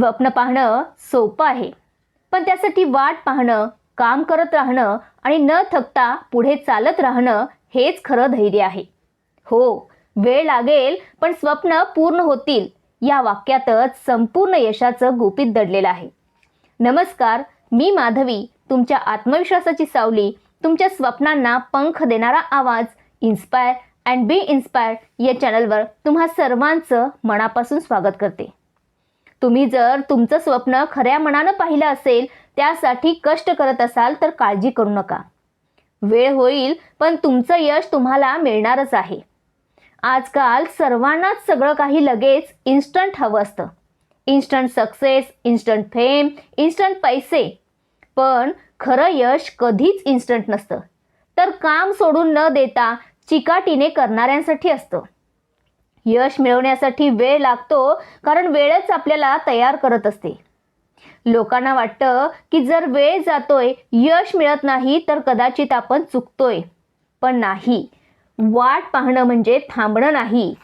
स्वप्न पाहणं सोपं आहे. पण त्यासाठी वाट पाहणं काम करत राहणं आणि न थकता पुढे चालत राहणं हेच खरं धैर्य आहे. हो वेळ लागेल पण स्वप्न पूर्ण होतील या वाक्यातच संपूर्ण यशाचं गुपित दडलेलं आहे. नमस्कार मी माधवी तुमच्या आत्मविश्वासाची सावली तुमच्या स्वप्नांना पंख देणारा आवाज इन्स्पायर अँड बी इन्स्पायर्ड या चॅनलवर तुम्हा सर्वांचं मनापासून स्वागत करते. तुम्ही जर तुमचं स्वप्न खऱ्या मनानं पाहिलं असेल त्यासाठी कष्ट करत असाल तर काळजी करू नका. वेळ होईल पण तुमचं यश तुम्हाला मिळणारच आहे. आजकाल सर्वांनाच सगळं काही लगेच इन्स्टंट हवं असतं. Instant success instant fame instant पैसे. पण खरं यश कधीच इन्स्टंट नसतं. तर काम सोडून न देता चिकाटीने करणाऱ्यांसाठी असतं. यश मिळवण्यासाठी वेळ लागतो कारण वेळच आपल्याला तयार करत असते. लोकांना वाटतं की जर वेळ जातोय यश मिळत नाही तर कदाचित आपण चुकतोय. पण नाही. वाट पाहणं म्हणजे थांबणं नाही.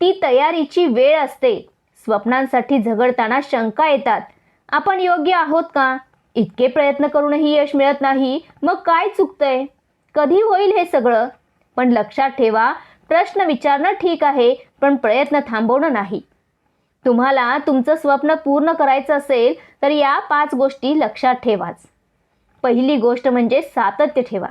ती तयारीची वेळ असते. स्वप्नांसाठी झगडताना शंका येतात. आपण योग्य आहोत का? इतके प्रयत्न करूनही यश मिळत नाही मग काय चुकतंय? कधी होईल हे सगळं? पण लक्षात ठेवा प्रश्न विचारणं ठीक आहे पण प्रयत्न थांबवणं नाही. तुम्हाला तुमचं स्वप्न पूर्ण करायचं असेल तर या पाच गोष्टी लक्षात ठेवाच. पहिली गोष्ट म्हणजे सातत्य ठेवा.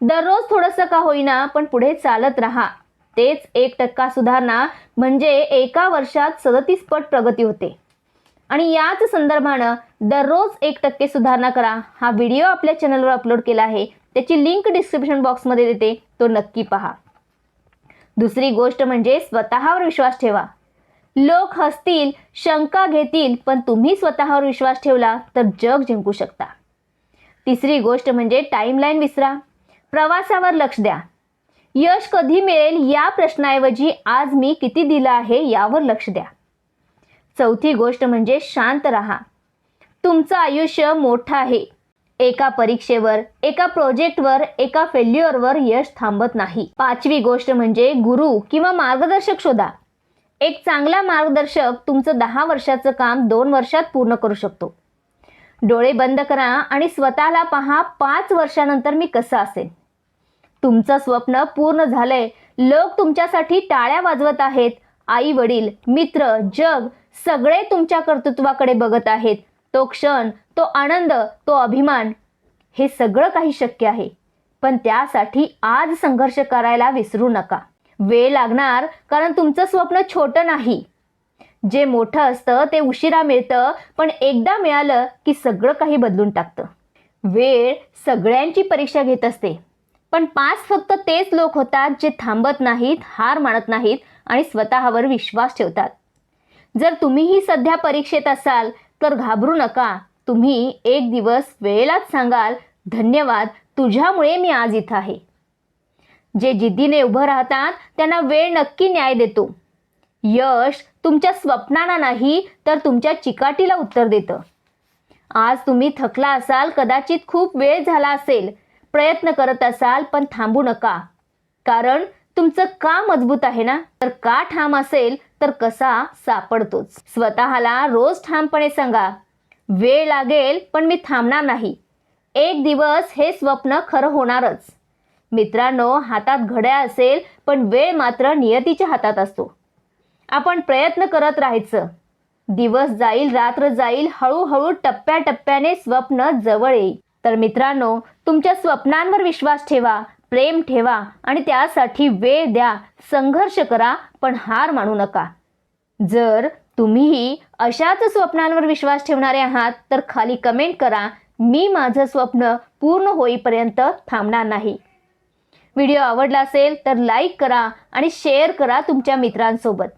दररोज थोडंसं का होईना पण पुढे चालत राहा. तेच एक टक्का सुधारणा म्हणजे एका वर्षात सदतीस पट प्रगती होते. आणि याच संदर्भानं दररोज एक टक्के सुधारणा करा. हा व्हिडिओ आपल्या चॅनलवर अपलोड केला आहे. त्याची लिंक डिस्क्रिप्शन बॉक्समध्ये देते. तो नक्की पहा. दुसरी गोष्ट म्हणजे स्वतःवर विश्वास ठेवा. लोक हसतील शंका घेतील पण तुम्ही स्वतःवर विश्वास ठेवला तर जग जिंकू शकता. तिसरी गोष्ट म्हणजे टाईमलाईन विसरा. प्रवासावर लक्ष द्या. यश कधी मिळेल या प्रश्नाऐवजी आज मी किती दिलं आहे यावर लक्ष द्या. चौथी गोष्ट म्हणजे शांत राहा. तुमचं आयुष्य मोठं आहे. एका परीक्षेवर एका प्रोजेक्टवर एका फेल्युअरवर यश थांबत नाही. पाचवी गोष्ट म्हणजे गुरु किंवा मार्गदर्शक शोधा. एक चांगला मार्गदर्शक तुमचं दहा वर्षाचं काम दोन वर्षात पूर्ण करू शकतो. डोळे बंद करा आणि स्वतःला पहा पाच वर्षानंतर मी कसं असेल तुमचं स्वप्न पूर्ण झालंय. लोक तुमच्यासाठी टाळ्या वाजवत आहेत. आई वडील मित्र जग सगळे तुमच्या कर्तृत्वाकडे बघत आहेत. तो क्षण तो आनंद तो अभिमान हे सगळं काही शक्य आहे. पण त्यासाठी आज संघर्ष करायला विसरू नका. वेळ लागणार कारण तुमचं स्वप्न छोटं नाही. जे मोठं असतं ते उशिरा मिळतं पण एकदा मिळालं की सगळं काही बदलून टाकतं. वेळ सगळ्यांची परीक्षा घेत असते. पण पाच फक्त तेच लोक होतात जे थांबत नाहीत हार मानत नाहीत आणि स्वतःवर विश्वास ठेवतात. जर तुम्हीही सध्या परीक्षेत असाल तर घाबरू नका. तुम्ही एक दिवस वेळेलाच सांगाल धन्यवाद तुझ्यामुळे मी आज इथं आहे. जे जिद्दीने उभं राहतात त्यांना वेळ नक्की न्याय देतो. यश तुमच्या स्वप्नांना नाही तर तुमच्या चिकाटीला उत्तर देतं. आज तुम्ही थकला असाल कदाचित खूप वेळ झाला असेल. प्रयत्न करत असाल पण थांबू नका. कारण तुमचं का मजबूत आहे ना? तर का ठाम असेल तर कसा सापडतोच? स्वतःला रोज ठामपणे सांगा वेळ लागेल पण मी थांबणार नाही. एक दिवस हे स्वप्न खरं होणारच. मित्रांनो हातात घड्याळ असेल पण वेळ मात्र नियतीच्या हातात असतो. आपण प्रयत्न करत राहायचं. दिवस जाईल रात्र जाईल हळूहळू टप्प्याटप्प्याने स्वप्न जवळ येईल. तर मित्रांनो तुमच्या स्वप्नांवर विश्वास ठेवा. प्रेम ठेवा आणि त्यासाठी वेळ द्या. संघर्ष करा पण हार मानू नका. जर तुम्हीही अशाच स्वप्नांवर विश्वास ठेवणारे आहात तर खाली कमेंट करा मी माझं स्वप्न पूर्ण होईपर्यंत थांबणार नाही. व्हिडिओ आवडला असेल तर लाईक करा आणि शेअर करा तुमच्या मित्रांसोबत.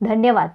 धन्यवाद.